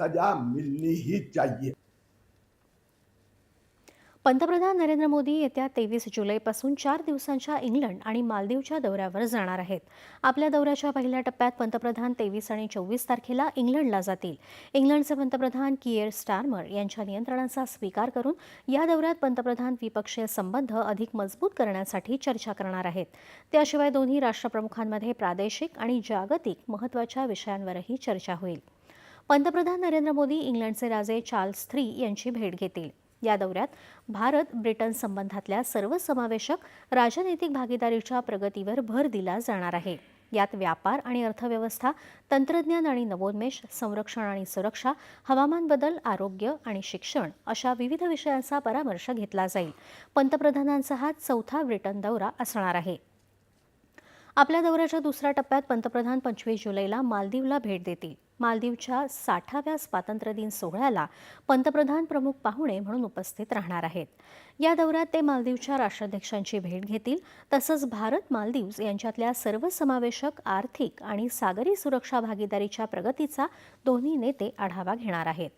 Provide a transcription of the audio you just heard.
सजा मिलनी ही चाहिए। पंतप्रधान नरेंद्र मोदी येत्या तेवीस जुलैपासून चार दिवसांच्या इंग्लंड आणि मालदीवच्या दौऱ्यावर जाणार आहेत. आपल्या दौऱ्याच्या पहिल्या टप्प्यात पंतप्रधान तेवीस आणि चोवीस तारखेला इंग्लंडला जातील. इंग्लंडचे पंतप्रधान किएर स्टार्मर यांच्या नियंत्रणाचा स्वीकार करून या दौऱ्यात पंतप्रधान द्विपक्षीय संबंध अधिक मजबूत करण्यासाठी चर्चा करणार आहेत. त्याशिवाय दोन्ही राष्ट्रप्रमुखांमध्ये प्रादेशिक आणि जागतिक महत्त्वाच्या विषयांवरही चर्चा होईल. पंतप्रधान नरेंद्र मोदी इंग्लंडचे राजे चार्ल्स थ्री यांची भेट घेतील. या दौऱ्यात भारत ब्रिटन संबंधातल्या सर्वसमावेशक राजनैतिक भागीदारीच्या प्रगतीवर भर दिला जाणार आहे. यात व्यापार आणि अर्थव्यवस्था तंत्रज्ञान आणि नवोन्मेष संरक्षण आणि सुरक्षा हवामान बदल आरोग्य आणि शिक्षण अशा विविध विषयांचा परामर्श घेतला जाईल. पंतप्रधानांचा हा चौथा ब्रिटन दौरा असणार आहे. आपल्या दौऱ्याच्या दुसऱ्या टप्प्यात पंतप्रधान पंचवीस जुलैला मालदीवला भेट देतील. मालदीवच्या साठाव्या स्वातंत्र्यदिन सोहळ्याला पंतप्रधान प्रमुख पाहुणे म्हणून उपस्थित राहणार आहेत. या दौऱ्यात ते मालदीवच्या राष्ट्राध्यक्षांची भेट घेतील तसंच भारत मालदीव्ज यांच्यातल्या सर्वसमावेशक आर्थिक आणि सागरी सुरक्षा भागीदारीच्या प्रगतीचा दोन्ही नेते आढावा घेणार आहेत.